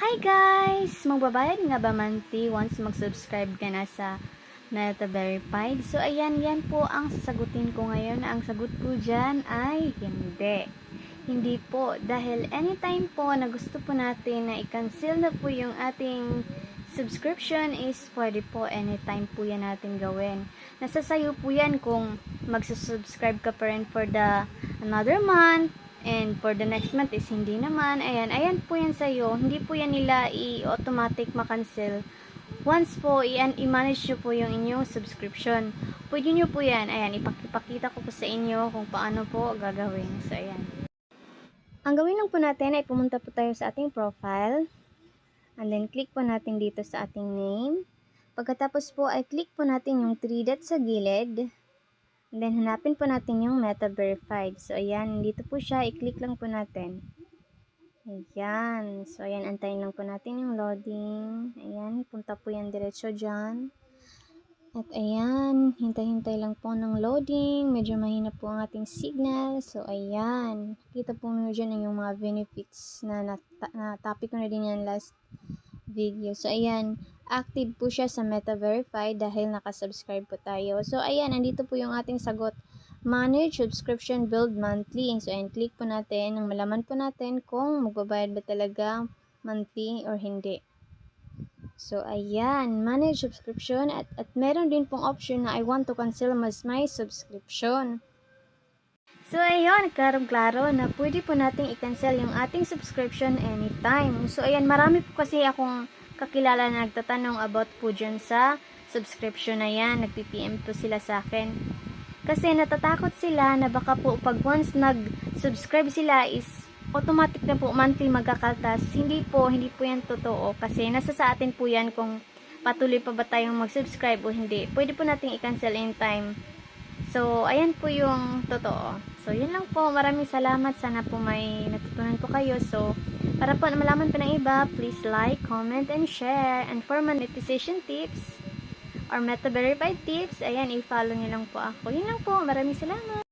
Hi guys! Magbabayad nga ba monthly once mag-subscribe ka na sa Meta Verified? So ayan, yan po ang sasagutin ko ngayon. Ang sagot ko dyan ay hindi. Hindi po. Dahil anytime po na gusto po natin na i-cancel na po yung ating subscription is pwede po anytime po yan natin gawin. Nasa sayo po yan kung magsusubscribe ka pa rin for the another month And for the next month is hindi naman. Ayan, ayan po yan sa'yo. Hindi po yan nila i-automatic makancel. Once po, i-manage nyo po yung inyong subscription. Pwede nyo po yan. Ayan, ipakipakita ko po sa inyo kung paano po gagawin. So, ayan. Ang gawin lang po natin ay pumunta po tayo sa ating profile. And then, click po natin dito sa ating name. Pagkatapos po, ay click po natin yung 3 dots sa gilid. And then, hanapin po natin yung Meta Verified. So, ayan. Dito po siya. I-click lang po natin. Ayan. So, ayan. Antayin lang po natin yung loading. Ayan. Punta po yan diretso dyan. At ayan. Hintay-hintay lang po ng loading. Medyo mahina po ang ating signal. So, ayan. Kita po nyo dyan yung mga benefits na, na, na topic ko na din yan last video. So, ayan active po siya sa Meta Verify dahil nakasubscribe po tayo. So, ayan, nandito po yung ating sagot. Manage subscription build monthly. So, ayan, click po natin nang malaman po natin kung magbabayad ba talaga monthly or hindi. So, ayan, manage subscription at, at meron din pong option na I want to cancel my subscription. So, ayun, klarong-klaro na pwede po nating i-cancel yung ating subscription anytime. So, ayan, marami po kasi akong kakilala na nagtatanong about po dyan sa subscription na yan. Nag-PPM to sila sa akin. Kasi natatakot sila na baka po pag once nag-subscribe sila is automatic na po monthly magkakaltas. Hindi po, hindi po yan totoo. Kasi nasa sa atin po yan kung patuloy pa ba tayong mag-subscribe o hindi. Pwede po nating i-cancel anytime. So, ayan po yung totoo. So, yun lang po. Maraming salamat. Sana po may natutunan po kayo. So, para po malaman pa ng iba, please like, comment, and share. And for monetization tips or meta verified tips, ayan, i-follow niyo lang po ako. Yun lang po. Maraming salamat.